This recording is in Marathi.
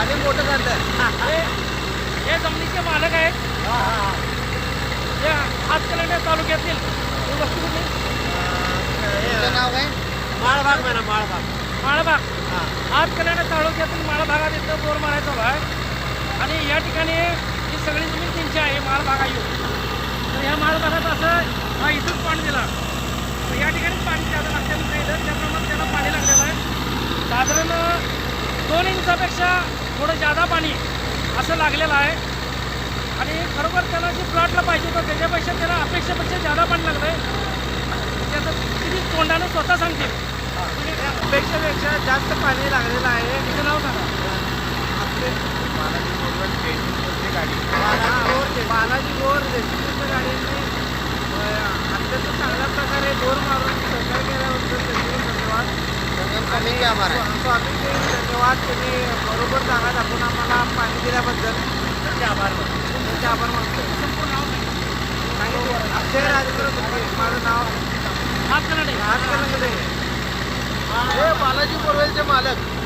फोटो काढलं हे हे. जमिनीचे मालक आहेत. हे हातकलंगड्या तालुक्यातील ही वस्ती कुठली नाव काय? माळबाग मॅडम माळबाग माळबाग हां. हातकलंगड्या तालुक्यातील माळभागात इथं बोर मारायचा भाग. आणि या ठिकाणी ही सगळी जमीन त्यांची आहे माळभागा येऊ तर ह्या माळभागात असं हा इथंच पाणी दिला. तर या ठिकाणी पाणी जादा लागतं नाही तर त्याप्रमाणे त्याला पाणी लागलेलं आहे. साधारण दोन इंचापेक्षा थोडं जादा पाणी असं लागलेलं आहे. आणि खरोखर त्याला जे प्लॉटला पाहिजे होतं त्याच्यापेक्षा त्याला अपेक्षेपेक्षा जादा पाणी लागलं आहे त्याचं किती तोंडानं स्वतः सांगतील. तुम्ही अपेक्षापेक्षा जास्त पाणी लागलेलं आहे. तुमचं नाव सांगा. गाडी. बालाजी बोर रेस्क्यूच्या गाडीने अत्यंत चांगल्या प्रकारे बोर मारून सहकार्य केल्याबद्दल धन्यवाद. आणि स्वा- स्वामींचे धन्यवाद. त्यांनी बरोबर जागा दाखवून आम्हाला पाणी दिल्याबद्दल. त्यांचे आभार मानतो. त्यांचे आभार मानतो. अक्षय राजेंद्र माझं नाव. हात हे बालाजी बोरवेलचे मालक.